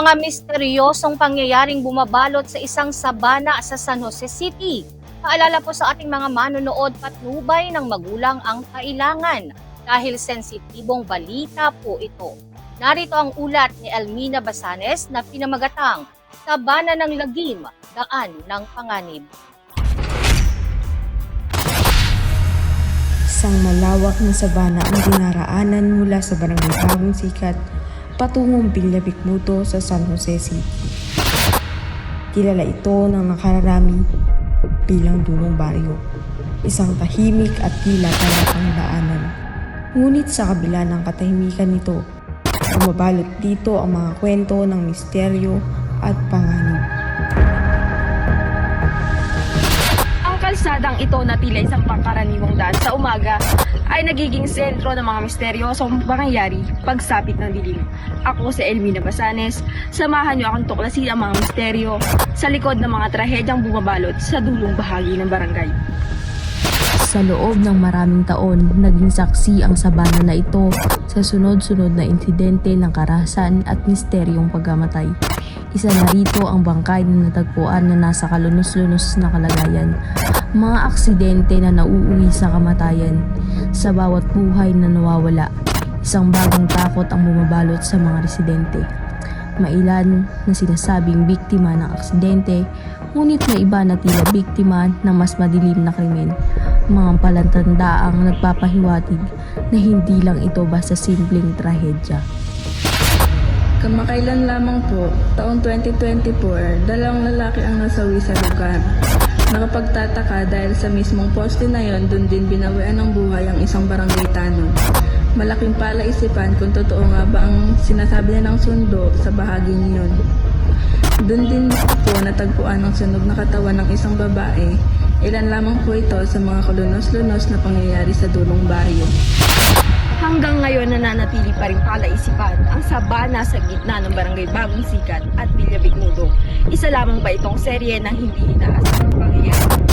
mga misteryosong pangyayaring bumabalot sa isang sabana sa San Jose City. Paalala po sa ating mga manonood, patnubay ng magulang ang kailangan dahil sensitibong balita po ito. Narito ang ulat ni Elmina Basanes na pinamagatang Sabana ng Lagim, Daan ng Panganib. Isang malawak na sabana ang dinaraanan mula sa barangay Bagong Sikat patungong Bilyabik Muto sa San Jose City. Kilala ito ng nakararami bilang dulong baryo. Isang tahimik at tila talatang daanan. Ngunit sa kabila ng katahimikan nito, bumabalot dito ang mga kwento ng misteryo at panganib. Kalsadang ito na tila isang pangkaraniwang daan sa umaga ay nagiging sentro ng mga misteryosong pangyayari pagsapit ng dilim. Ako si Elmina Basanes, samahan niyo akong tuklasin ang mga misteryo sa likod ng mga trahedyang bumabalot sa dulong bahagi ng barangay. Sa loob ng maraming taon, naging saksi ang sabana na ito sa sunod-sunod na insidente ng karahasan at misteryong pagkamatay. Isa na rito ang bangkay na natagpuan na nasa kalunos-lunos na kalagayan. Mga aksidente na nauuwi sa kamatayan. Sa bawat buhay na nawawala, isang bagong takot ang bumabalot sa mga residente. Mailan na sinasabing biktima ng aksidente, ngunit may iba na tila biktima ng mas madilim na krimen. Mga palantandaang nagpapahiwatig na hindi lang ito basta simpleng trahedya. Kamakailan lamang po, taong 2024, dalawang lalaki ang nasawi sa lugar. Nakapagtataka dahil sa mismong poste na yon, dun din binawian ng buhay ang isang barangay tanong. Malaking palaisipan kung totoo nga ba ang sinasabi niya ng sundo sa bahaging yun. Doon din po natagpuan ang sunog na katawan ng isang babae. Ilan lamang po ito sa mga kalunos-lunos na pangyayari sa dulong baryo. Ngayon nananatili pa rin palaisipan ang sabana sa gitna ng barangay Bagong Sikat at Bilyabig Mudo. Isa lamang ba itong serye ng hindi inaasahang pangyayari